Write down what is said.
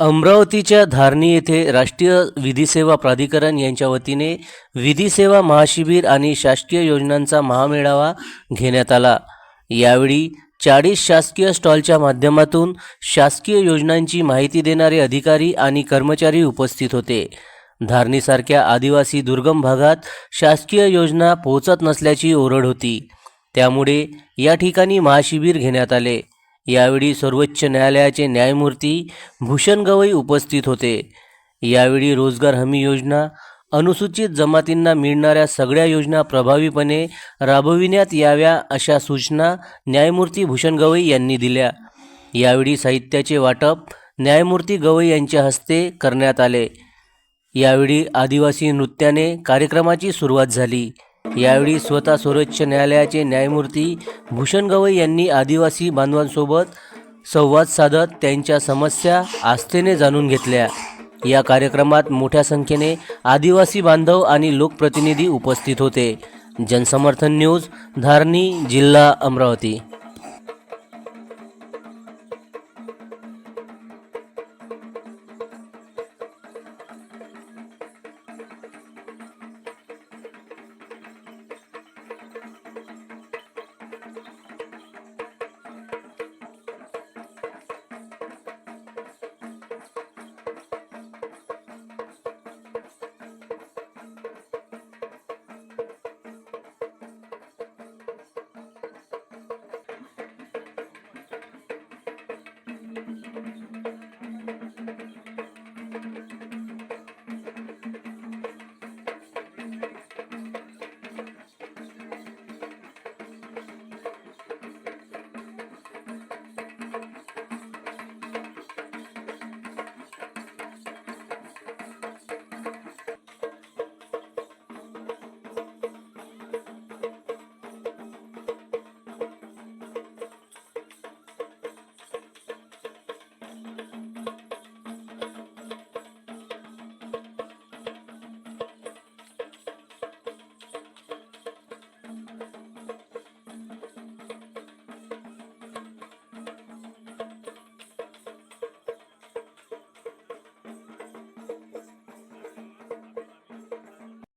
अमरावतीच्या धारणी येथे राष्ट्रीय विधी सेवा प्राधिकरण यांच्या वतीने विधी सेवा महाशिबिर आणि शासकीय योजनांचा महामेळावा घेण्यात आला. यावेळी चाळीस शासकीय स्टॉलच्या माध्यमातून शासकीय योजनांची माहिती देणारे अधिकारी आणि कर्मचारी उपस्थित होते. धारणीसारख्या आदिवासी दुर्गम भागात शासकीय योजना पोहोचत नसल्याची ओरड होती. त्यामुळे या ठिकाणी महाशिबिर घेण्यात आले. यावेळी सर्वोच्च न्यायालयाचे न्यायमूर्ती भूषण गवई उपस्थित होते. यावेळी रोजगार हमी योजना अनुसूचित जमातींना मिळणाऱ्या सगळ्या योजना प्रभावीपणे राबविण्यात याव्या अशा सूचना न्यायमूर्ती भूषण गवई यांनी दिल्या. यावेळी साहित्याचे वाटप न्यायमूर्ती गवई यांच्या हस्ते करण्यात आले. यावेळी आदिवासी नृत्याने कार्यक्रमाची सुरुवात झाली. यावेळी स्वतः सर्वोच्च न्यायालयाचे न्यायमूर्ती भूषण गवई यांनी आदिवासी बांधवांसोबत संवाद साधत त्यांच्या समस्या आस्थेने जाणून घेतल्या. या कार्यक्रमात मोठ्या संख्येने आदिवासी बांधव आणि लोकप्रतिनिधी उपस्थित होते. जनसमर्थन न्यूज धारणी जिल्हा अमरावती.